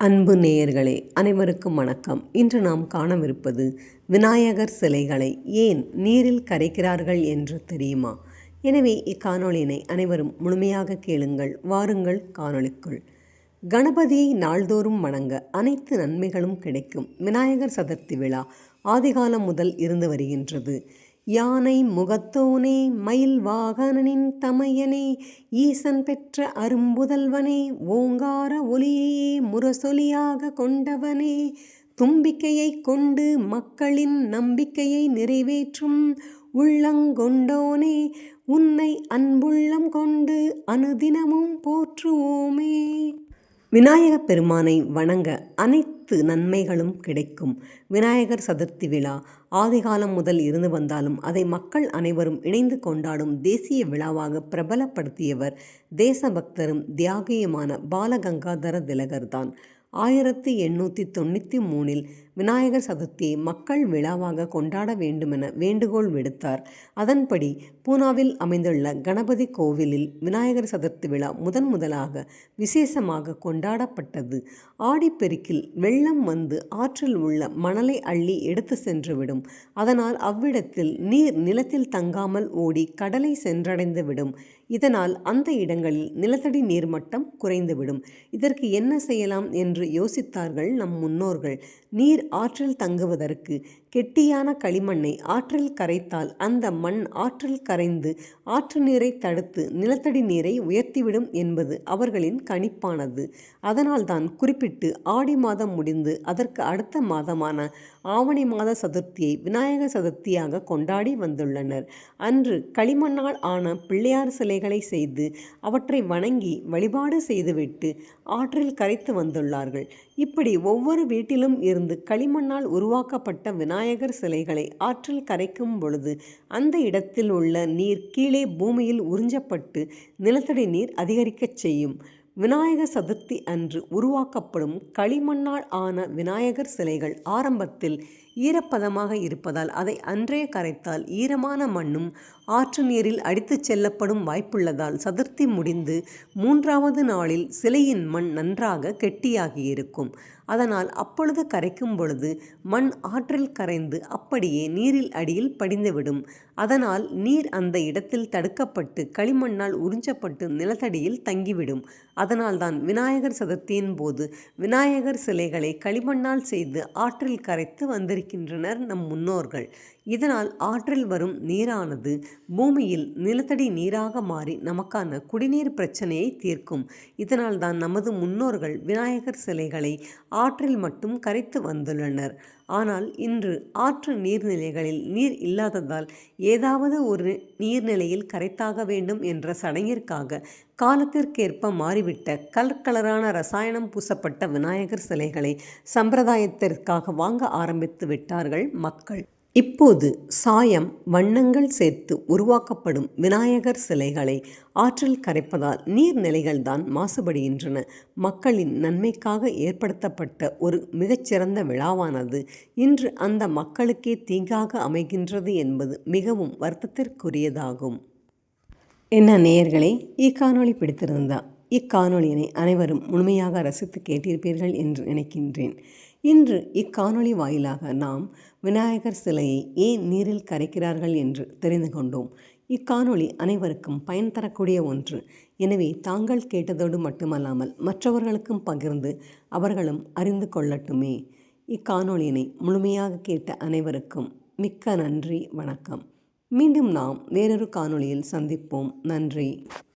அன்பு நேயர்களே அனைவருக்கும் வணக்கம். இன்று நாம் காணவிருப்பது விநாயகர் சிலைகளை ஏன் நீரில் கரைக்கிறார்கள் என்று தெரியுமா? எனவே இக்காணொளியினை அனைவரும் முழுமையாக கேளுங்கள் வாருங்கள் காணொளிக்குள். கணபதியை நாள்தோறும் வணங்க அனைத்து நன்மைகளும் கிடைக்கும் விநாயகர் சதுர்த்தி விழா ஆதிகாலம் முதல் இருந்து வருகின்றது. யானை முகத்தோனே மயில் வாகனனின் தமையனே ஈசன் பெற்ற அரும்புதல்வனே ஓங்கார ஒலியையே முரசொலியாக கொண்டவனே. தும்பிக்கையை கொண்டு மக்களின் நம்பிக்கையை நிறைவேற்றும் உள்ளங்கொண்டோனே உன்னை அன்புள்ளம் கொண்டு அனுதினமும் போற்றுவோமே. விநாயகப் பெருமானை வணங்க அனைத்து நன்மைகளும் கிடைக்கும். விநாயகர் சதுர்த்தி விழா ஆதிகாலம் முதல் இருந்து வந்தாலும் அதை மக்கள் அனைவரும் இணைந்து கொண்டாடும் தேசிய விழாவாக பிரபலப்படுத்தியவர் தேசபக்தரும் தியாகியுமான பாலகங்காதர திலகர்தான். ஆயிரத்தி எண்ணூற்றி தொண்ணூற்றி மூணில் விநாயகர் சதுர்த்தியை மக்கள் விழாவாக கொண்டாட வேண்டுமென வேண்டுகோள் விடுத்தார். அதன்படி பூனாவில் அமைந்துள்ள கணபதி கோவிலில் விநாயகர் சதுர்த்தி விழா முதன் முதலாக விசேஷமாக கொண்டாடப்பட்டது. ஆடிப்பெருக்கில் வெள்ளம் வந்து ஆற்றில் உள்ள மணலை அள்ளி எடுத்து சென்றுவிடும். அதனால் அவ்விடத்தில் நீர் நிலத்தில் தங்காமல் ஓடி கடலை சென்றடைந்துவிடும். இதனால் அந்த இடங்களில் நிலத்தடி நீர்மட்டம் குறைந்துவிடும். இதற்கு என்ன செய்யலாம் என்று யோசித்தார்கள் நம் முன்னோர்கள். நீர் ஆற்றில் தங்குவதற்கு கெட்டியான களிமண்ணை ஆற்றில் கரைத்தால் அந்த மண் ஆற்றில் கரைந்து ஆற்று நீரை தடுத்து நிலத்தடி நீரை உயர்த்திவிடும் என்பது அவர்களின் கணிப்பானது. அதனால்தான் குறிப்பிட்டு ஆடி மாதம் முடிந்து அதற்கு அடுத்த மாதமான ஆவணி மாத சதுர்த்தியை விநாயகர் சதுர்த்தியாக கொண்டாடி வந்துள்ளனர். அன்று களிமண்ணால் ஆன பிள்ளையார் சிலை சிலைகளை செய்து அவற்றை வணங்கி வழிபாடு செய்துவிட்டு ஆற்றில் கரைத்து வந்துள்ளார்கள். இப்படி ஒவ்வொரு வீட்டிலும் இருந்து களிமண்ணால் உருவாக்கப்பட்ட விநாயகர் சிலைகளை ஆற்றில் கரைக்கும் பொழுது அந்த இடத்தில் உள்ள நீர் கீழே பூமியில் உறிஞ்சப்பட்டு நிலத்தடி நீர் அதிகரிக்கச் செய்யும். விநாயகர் சதுர்த்தி அன்று உருவாக்கப்படும் களிமண்ணால் ஆன விநாயகர் சிலைகள் ஆரம்பத்தில் ஈரப்பதமாக இருப்பதால் அதை அன்றே கரைத்தால் ஈரமான மண்ணும் ஆற்று நீரில் அடித்துச் செல்லப்படும் வாய்ப்புள்ளதால் சதுர்த்தி முடிந்து மூன்றாவது நாளில் சிலையின் மண் நன்றாக கெட்டியாகியிருக்கும். அதனால் அப்பொழுது கரைக்கும் பொழுது மண் ஆற்றில் கரைந்து அப்படியே நீரில் அடியில் படிந்துவிடும். அதனால் நீர் அந்த இடத்தில் தடுக்கப்பட்டு களிமண்ணால் உறிஞ்சப்பட்டு நிலத்தடியில் தங்கிவிடும். அதனால்தான் விநாயகர் சதுர்த்தியின் போது விநாயகர் சிலைகளை களிமண்ணால் செய்து ஆற்றில் கரைத்து வந்திருக்கின்றனர் நம் முன்னோர்கள். இதனால் ஆற்றில் வரும் நீரானது பூமியில் நிலத்தடி நீராக மாறி நமக்கான குடிநீர் பிரச்சனையை தீர்க்கும். இதனால் தான் நமது முன்னோர்கள் விநாயகர் சிலைகளை ஆற்றில் மட்டும் கரைத்து வந்துள்ளனர். ஆனால் இன்று ஆற்று நீர்நிலைகளில் நீர் இல்லாததால் ஏதாவது ஒரு நீர்நிலையில் கரைத்தாக வேண்டும் என்ற சடங்கிற்காக காலத்திற்கேற்ப மாறிவிட்ட கலர்கலரான ரசாயனம் பூசப்பட்ட விநாயகர் சிலைகளை சம்பிரதாயத்திற்காக வாங்க ஆரம்பித்து விட்டார்கள் மக்கள். இப்போது சாயம் வண்ணங்கள் சேர்த்து உருவாக்கப்படும் விநாயகர் சிலைகளை ஆற்றில் கரைப்பதால் நீர்நிலைகள்தான் மாசுபடுகின்றன. மக்களின் நன்மைக்காக ஏற்படுத்தப்பட்ட ஒரு மிகச்சிறந்த விழாவானது இன்று அந்த மக்களுக்கே தீங்காக அமைகின்றது என்பது மிகவும் வருத்தத்திற்குரியதாகும். என்ன நேயர்களே இக்காணொளி பிடித்திருந்தா இக்காணொளியினை அனைவரும் முழுமையாக ரசித்து கேட்டிருப்பீர்கள் என்று நினைக்கின்றேன். இன்று இக்காணொளி வாயிலாக நாம் விநாயகர் சிலையை ஏன் நீரில் கரைக்கிறார்கள் என்று தெரிந்து கொண்டோம். இக்காணொளி அனைவருக்கும் பயன் தரக்கூடிய ஒன்று. எனவே தாங்கள் கேட்டதோடு மட்டுமல்லாமல் மற்றவர்களுக்கும் பகிர்ந்து அவர்களும் அறிந்து கொள்ளட்டுமே. இக்காணொளியினை முழுமையாக கேட்ட அனைவருக்கும் மிக்க நன்றி வணக்கம். மீண்டும் நாம் வேறொரு காணொளியில் சந்திப்போம். நன்றி.